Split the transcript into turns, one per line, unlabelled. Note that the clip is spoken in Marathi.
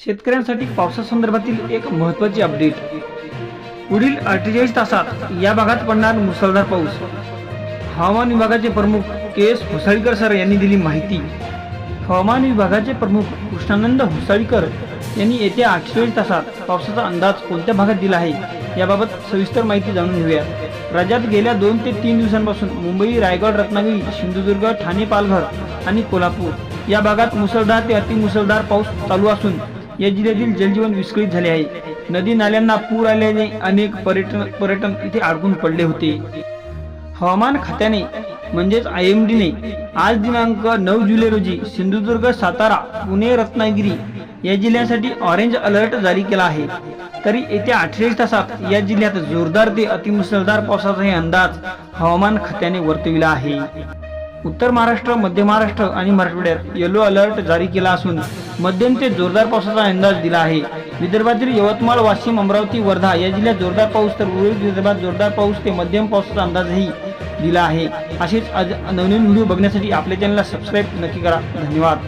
शेतकऱ्यांसाठी पावसासंदर्भातील एक महत्त्वाची अपडेट पुढील अठ्ठेचाळीस तासात या भागात पडणार मुसळधार पाऊस. हवामान विभागाचे प्रमुख के एस हुसाळीकर सर यांनी दिली माहिती. हवामान विभागाचे प्रमुख कृष्णानंद हुसाळीकर यांनी येत्या अठ्ठेचाळीस तासात पावसाचा अंदाज कोणत्या भागात दिला आहे याबाबत सविस्तर माहिती जाणून घेऊया. राज्यात गेल्या दोन ते तीन दिवसांपासून मुंबई रायगड रत्नागिरी सिंधुदुर्ग ठाणे पालघर आणि कोल्हापूर या भागात मुसळधार ते अतिमुसळधार पाऊस चालू असून या जिल्ह्यातील जलजीवन विस्कळीत झाले आहे. नदी नाल्यांना पूर आल्याने अनेक पर्यटन पर्यटन इथे अडकून पडले होते. हवामान खात्याने म्हणजेच आय एम डीने आज दिनांक नऊ जुलै रोजी सिंधुदुर्ग सातारा पुणे रत्नागिरी या जिल्ह्यासाठी ऑरेंज अलर्ट जारी केला आहे. तरी येत्या अठ्ठेचाळीस तासात या जिल्ह्यात जोरदार ते अतिमुसळधार पावसाचाही अंदाज हवामान खात्याने वर्तविला आहे. उत्तर महाराष्ट्र मध्य महाराष्ट्र आणि मराठवाड्यात येलो अलर्ट जारी केला असून मध्यम ते जोरदार पावसाचा अंदाज दिला आहे. विदर्भातील यवतमाळ वाशिम अमरावती वर्धा या जिल्ह्यात जोरदार पाऊस तर उर्वरित विदर्भात जोरदार पाऊस ते मध्यम पावसाचा अंदाजही दिला आहे. असेच आज नवनवीन व्हिडिओ बघण्यासाठी आपल्या चॅनलला सबस्क्राईब नक्की करा. धन्यवाद.